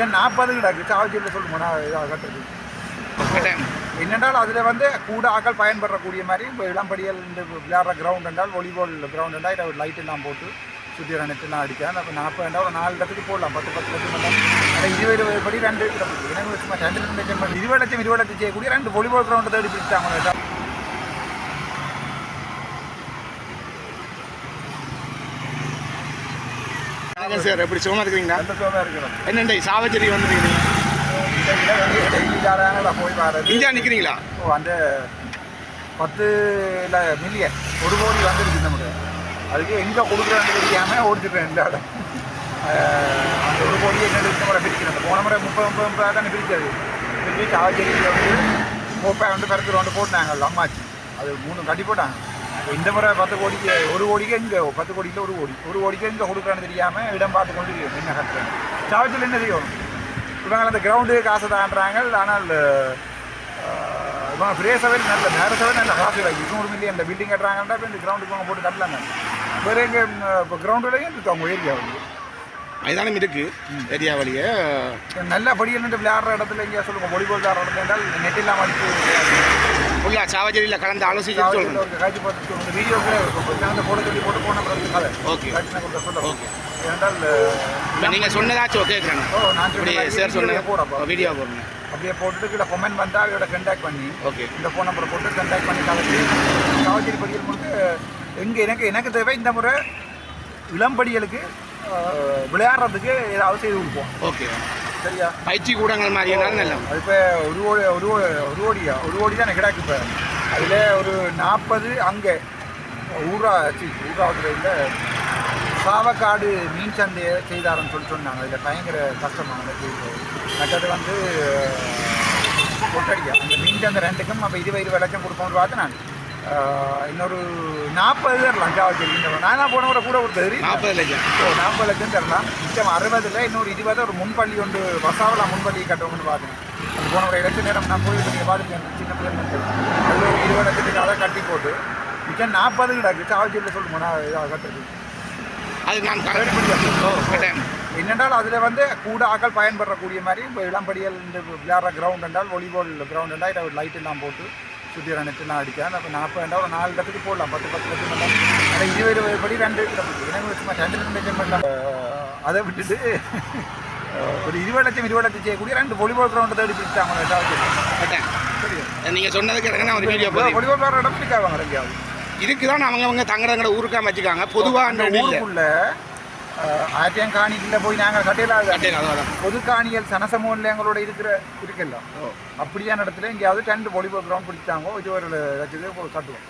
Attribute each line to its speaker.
Speaker 1: மிச்சம் நாற்பது கிடக்கு சாவச்சியில் சொல்லுங்க நான் இதாக கட்டுறது என்னென்றால் அதில் வந்து கூட ஆக்கள் பயன்படுறக்கூடிய மாதிரி இப்போ இளம்படியல் இந்த விளையாடுற கிரவுண்ட் என்றால் வாலிபால் கிரவுண்ட் என்றால் இதை லைட் எல்லாம் போட்டு சுற்றி நெட்டெல்லாம் அடிக்கலாம் அப்போ நாற்பது ரெண்டா ஒரு நாலு இடத்துக்கு போடலாம் பத்து பத்து லட்சம் ஆனால் இருபது இருபது படி ரெண்டு கிடக்கு எனக்கு சும்மா ரெண்டு லட்சம் இருபது லட்சம் இருபது லட்சம் செய்யக்கூடிய ரெண்டு வாலிபால் கிரவுண்ட் தேடி பிடிச்சாங்க
Speaker 2: வணக்கம் சார் எப்படி சும்மா இருக்கிறீங்களா
Speaker 1: சோமாக இருக்கிறோம்
Speaker 2: என்னண்டே சாவச்சேரி
Speaker 1: பாருது
Speaker 2: இந்தியா நிற்கிறீங்களா
Speaker 1: ஓ அந்த பத்து இல்லை மில்லியன் ஒரு கோடி வந்துருக்கு நமக்கு அதுக்கு எங்கே கொடுக்குறான்னு தெரியாமல் ஓடிச்சுப்பேன் இந்த இடம் அந்த ஒரு கோடியை என்ன இந்த முறை அந்த போன முறை முப்பது முப்பது முப்பது தானே பிரிச்சது பிரிச்சு சாவச்சேரியில் வந்து கோப்பை வந்து கருத்து ரெண்டு போட்டாங்க அம்மாச்சி அது மூணு கட்டி போட்டாங்க இந்த முறை பத்து கோடிக்கு ஒரு கோடிக்கு எங்கே? பத்து கோடியில் ஒரு கோடி. ஒரு கோடிக்கு எங்கே கொடுக்குறான்னு தெரியாமல் இடம் பார்த்து கொண்டு. என்ன கட்டுறேன் சாவச்சேரியில் என்ன செய்யும்? இவங்க அந்த கிரவுண்டு காசு தாண்டுறாங்க. ஆனால் இவங்க பிரேசவே நல்ல நேரசவே நல்ல காசு வாங்கி நூறு மில்லியன் இந்த பில்டிங் கட்டுறாங்கன்னா இப்போ இந்த கிரவுண்டுக்கு அவங்க போட்டு கட்டலாங்க வேறு எங்கே இப்போ கிரவுண்டுலையும் இருக்கு அவங்க ஏரியா வந்து
Speaker 2: மைதானம் இருக்கு ஏரியா வழியே.
Speaker 1: நல்ல படியில் நின்று விளையாடுற இடத்துல எங்கேயா சொல்லுங்க வாலிபால் விளையாடுற இடத்துல என்றால் நெட் இல்லாமல் அடிச்சு
Speaker 2: ஃபுல்லாக சாவச்சேரியில் கலந்து ஆலோசிச்சு சொல்கிறேன்
Speaker 1: காட்சி பார்த்து வீடியோக்களே இருக்கும். அந்த போட சொல்லி போட்டு போன
Speaker 2: ஓகே.
Speaker 1: கொடுத்த
Speaker 2: ஓகே.
Speaker 1: ஏனென்றால்
Speaker 2: நீங்கள் சொன்னதாச்சும் கேட்குறேன் இப்படி சார் சொன்ன வீடியோ போடுங்க.
Speaker 1: அப்படியே போட்டுட்டு கீழே கொமெண்ட் வந்தால் அவரோட கண்டாக்ட் பண்ணி
Speaker 2: ஓகே
Speaker 1: இந்த ஃபோன் நம்பரை போட்டு கண்டாக்ட் பண்ணி கலந்து காவச்சேரி படிகள் முழுக்க எங்கே எனக்கு எனக்கு தேவை இந்த முறை இளம்படிகளுக்கு விளையாடுறதுக்கு ஏதாவது செய்து கொடுப்போம்.
Speaker 2: ஓகே
Speaker 1: சரியா?
Speaker 2: பயிற்சி கூடங்கள் மாதிரியானாலும் நல்லா
Speaker 1: அது இப்போ ஒரு கோடி ஒரு ஒரு கோடியா ஒரு கோடி தான் எனக்கு கிடக்கு இப்போ. அதில் ஒரு நாற்பது அங்கே. ஊரா ஊராவதுல இல்லை சாவக்காடு மீன் சந்தையை செய்தாருன்னு சொல்லி சொன்னாங்க. அதில் பயங்கர கஷ்டமாக செய்தி. மற்றது வந்து கொட்டடியா. அந்த மீன் சந்தை ரெண்டுக்கும் அப்போ இருபது இருபது லட்சம் கொடுப்போம்னு பார்த்து நான். இன்னொரு நாற்பது தரலாம் சாவச்சேரி நான் தான் போன முறை கூட கொடுத்தது
Speaker 2: நாற்பது லட்சம்
Speaker 1: ஓ நாற்பது லட்சம் தரலாம் மிச்சம் அறுபதுல இன்னொரு இருபது ஒரு முன்பள்ளி ஒன்று வசாவலா முன்பள்ளி கட்டுவோம்னு பார்த்தேன் போன ஒரு எலெக்ஷன் நேரம் நான் போய் நீங்கள் பார்த்துருக்கேன் சின்ன பிள்ளைங்க அது ஒரு இருபது லட்சத்துக்கு அதை கட்டி போட்டு மிச்சம் நாற்பது கிடக்கு சாவச்சேரியில் சொல்லுங்க நான் இதாக கட்டுறது
Speaker 2: அது நான் கரெக்ட் கட்டாயம்
Speaker 1: என்னென்றால் அதில் வந்து கூட ஆக்கள் பயன்படுறக்கூடிய மாதிரி இப்போ இளம்படியல் இந்த விளையாடுற கிரவுண்ட் என்றால் வாலிபால் கிரவுண்ட் என்றால் லைட் எல்லாம் போட்டு சுற்றி நெட்டெல்லாம் அடிக்கலாம். அப்போ நாற்பது ரெண்டா ஒரு நாலு இடத்துக்கு போடலாம். பத்து பத்து லட்சம் எல்லாம் ஆனால் இருபது இருபது படி ரெண்டு எனக்கு சும்மா ரெண்டு ரெண்டு லட்சம் பண்ணலாம் அதை விட்டுட்டு ஒரு இருபது லட்சம் இருபது லட்சம் செய்யக்கூடிய ரெண்டு வாலிபால் கிரவுண்ட் தேடி பிடிச்சாங்க
Speaker 2: நீங்கள் சொன்னதுக்கு நான் ஒரு வீடியோ
Speaker 1: வாலிபால் விளையாடுற இடம் பிடிக்காவாங்க எங்கேயாவது
Speaker 2: இதுக்கு தான் அவங்க அவங்க தங்குறவங்கள ஊருக்கா வச்சுக்காங்க. பொதுவாக அந்த
Speaker 1: ஊருக்குள்ள ஆற்றியம் காணிக்குள்ள போய் நாங்கள் கட்டையில பொது காணிகள் சனசமூகத்தில் எங்களோட இருக்கிற இருக்குல்ல.
Speaker 2: ஓ.
Speaker 1: அப்படியான இடத்துல எங்கேயாவது ரெண்டு வாலிபால் கிரவுண்ட் பிடிச்சாங்க இது ஒரு லட்சத்துக்கு கட்டுவோம்